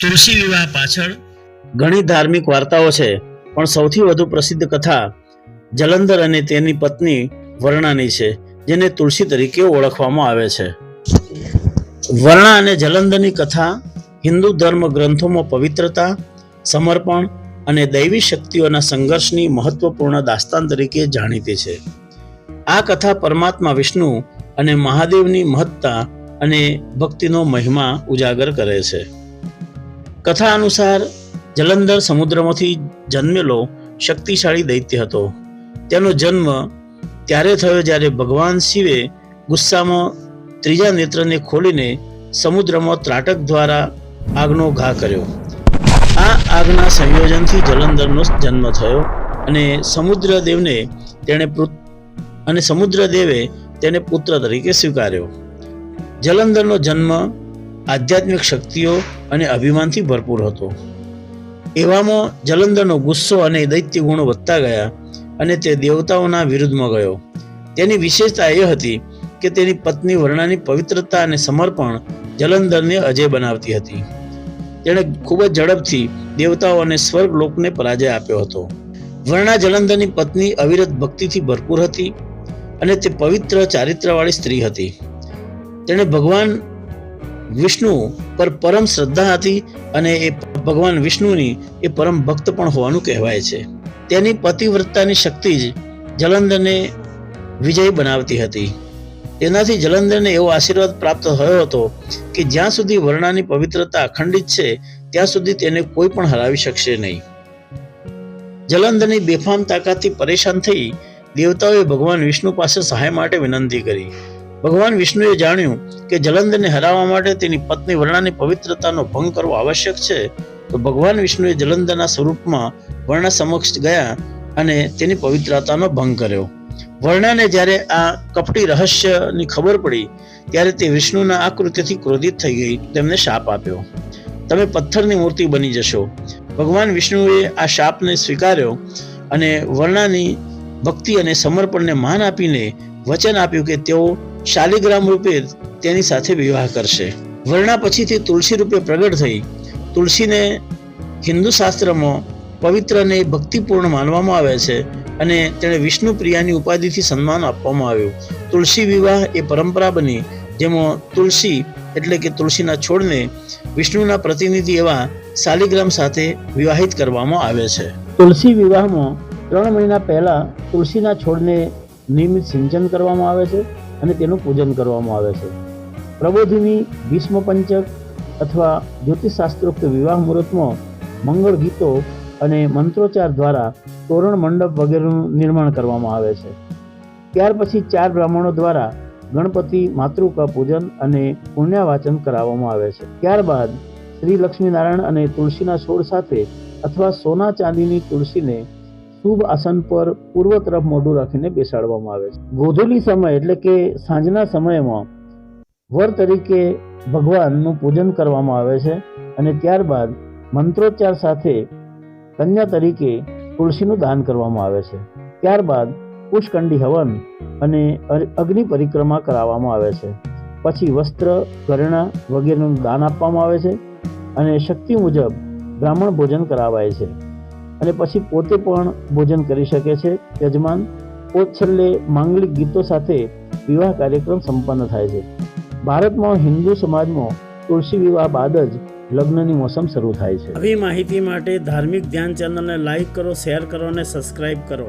તુલસી વિવાહ પાછળ ઘણી ધાર્મિક વાર્તાઓ છે, પણ સૌથી વધુ પ્રસિદ્ધ કથા જલંધર અને તેની પત્ની વર્ણાની છે, જેને તુલસી તરીકે ઓળખવામાં આવે છે. વર્ણા અને જલંધરની કથા હિન્દુ ધર્મ ગ્રંથોમાં પવિત્રતા, સમર્પણ અને દૈવી શક્તિઓના સંઘર્ષની મહત્વપૂર્ણ દાસ્તાન તરીકે જાણીતી છે. આ કથા પરમાત્મા વિષ્ણુ અને મહાદેવની મહત્તા અને ભક્તિનો મહિમા ઉજાગર કરે છે. કથા અનુસાર જલંધર સમુદ્રમાંથી જન્મેલો શક્તિશાળી દૈત્ય હતો. તેનો જન્મ ત્યારે થયો જ્યારે ભગવાન શિવે ગુસ્સામાં ત્રીજા નેત્રને ખોલીને સમુદ્રમાં ત્રાટક દ્વારા આગનો ઘા કર્યો. આ આગના સંયોજનથી જલંધરનો જન્મ થયો અને સમુદ્રદેવને તેણે અને સમુદ્રદેવે તેને પુત્ર તરીકે સ્વીકાર્યો. જલંધરનો જન્મ આધ્યાત્મિક શક્તિઓ અને અભિમાનથી ભરપૂર હતો. એવામાં જલંધરનો ગુસ્સો અને દૈત્ય ગુણો વધતા ગયા અને તે દેવતાઓના વિરુદ્ધમાં ગયો. તેની વિશેષતા એ હતી કે તેની પત્ની વર્ણાની પવિત્રતા અને સમર્પણ જલંધરને અજય બનાવતી હતી. તેણે ખૂબ જ ઝડપથી દેવતાઓ અને સ્વર્ગ લોકને પરાજય આપ્યો હતો. વર્ણા જલંધરની પત્ની અવિરત ભક્તિથી ભરપૂર હતી અને તે પવિત્ર ચારિત્રવાળી સ્ત્રી હતી. તેણે ભગવાન વિષ્ણુ પર પરમ શ્રદ્ધા હતી અને એ ભગવાન વિષ્ણુની એ પરમ ભક્ત પણ હોવાનું કહેવાય છે. તેની પતિવ્રતાની શક્તિ જ જલંધરને વિજય બનાવતી હતી. તેનાથી જલંધરને એવો આશીર્વાદ પ્રાપ્ત થયો હતો કે જ્યાં સુધી વર્ણાની પવિત્રતા અખંડિત છે, ત્યાં સુધી તેને કોઈ પણ હરાવી શકશે નહીં. જલંધરની બેફામ તાકાતથી પરેશાન થઈ દેવતાઓએ ભગવાન વિષ્ણુ પાસે સહાય માટે વિનંતી કરી. ભગવાન વિષ્ણુએ જાણ્યું કે જલંધરને હરાવવા માટે તેની પત્ની વર્ણાની પવિત્રતાનો ભંગ કરવો આવશ્યક છે, તો ભગવાન વિષ્ણુએ જલંધરના સ્વરૂપમાં વર્ણા સમક્ષ ગયા અને તેની પવિત્રતાનો ભંગ કર્યો. વર્ણાને જ્યારે આ કપટી રહસ્યની ખબર પડી, ત્યારે તે વિષ્ણુના આ કૃત્યથી ક્રોધિત થઈ ગઈ, તેમને શાપ આપ્યો. તમે પથ્થરની મૂર્તિ બની જશો. ભગવાન વિષ્ણુએ આ શાપને સ્વીકાર્યો અને વર્ણાની ભક્તિ અને સમર્પણને માન આપીને વચન આપ્યું કે તેઓ શાલિગ્રામ રૂપે તેની સાથે વિવાહ કરશે. વર્ણા પછીથી તુલસી રૂપે પ્રગટ થઈ, તુલસીને હિન્દુ શાસ્ત્રમાં પવિત્ર અને ભક્તિપૂર્ણ માનવામાં આવે છે અને તેણે વિષ્ણુ પ્રિયાની ઉપાધિથી સન્માન આપવામાં આવ્યું. તુલસી વિવાહ એ પરંપરા બની, જેમાં તુલસી એટલે કે તુલસીના છોડને વિષ્ણુના પ્રતિનિધિ એવા શાલિગ્રામ સાથે વિવાહિત કરવામાં આવે છે. તુલસી વિવાહમાં ત્રણ મહિના પહેલા તુલસીના છોડને નિયમિત સિંચન કરવામાં આવે છે. અને તેનું પૂજન કરવામાં આવે છે. પ્રબોધિની ભીષ્મ પંચક અથવા જ્યોતિષશાસ્ત્રોક્ત વિવાહ મુહૂર્તમાં મંગળ ગીતો અને મંત્રોચ્ચાર દ્વારા તોરણ મંડપ વગેરેનું નિર્માણ કરવામાં આવે છે. ત્યાર પછી ચાર બ્રાહ્મણો દ્વારા ગણપતિ માતૃકા પૂજન અને પુણ્યવાચન કરાવવામાં આવે છે. ત્યારબાદ શ્રી લક્ષ્મીનારાયણ અને તુલસીના છોડ સાથે અથવા સોના ચાંદીની તુલસીને શુભ આસન પર પૂર્વ તરફ મોઢું રાખીને બેસાડવામાં આવે છે. ગોધુલી સમય એટલે કે સાંજના સમયમાં વર તરીકે ભગવાનનું પૂજન કરવામાં આવે છે અને ત્યારબાદ મંત્રોચ્ચાર સાથે કન્યા તરીકે તુલસીનું દાન કરવામાં આવે છે. ત્યારબાદ પુષ્કંડી હવન અને અગ્નિ પરિક્રમા કરાવવામાં આવે છે. પછી વસ્ત્ર, ઘરેણા વગેરેનું દાન આપવામાં આવે છે અને શક્તિ મુજબ બ્રાહ્મણ ભોજન કરાવાય છે. અને પછી પોતે પણ ભોજન કરી શકે છે. યજમાન પોત છેલ્લે માંગલિક ગીતો સાથે વિવાહ કાર્યક્રમ સંપન્ન થાય છે. ભારતમાં હિન્દુ સમાજમાં તુલસી વિવાહ બાદ જ લગ્નની મોસમ શરૂ થાય છે. આવી માહિતી માટે ધાર્મિક ધ્યાન ચેનલને લાઈક કરો, શેર કરો અને સબસ્ક્રાઈબ કરો.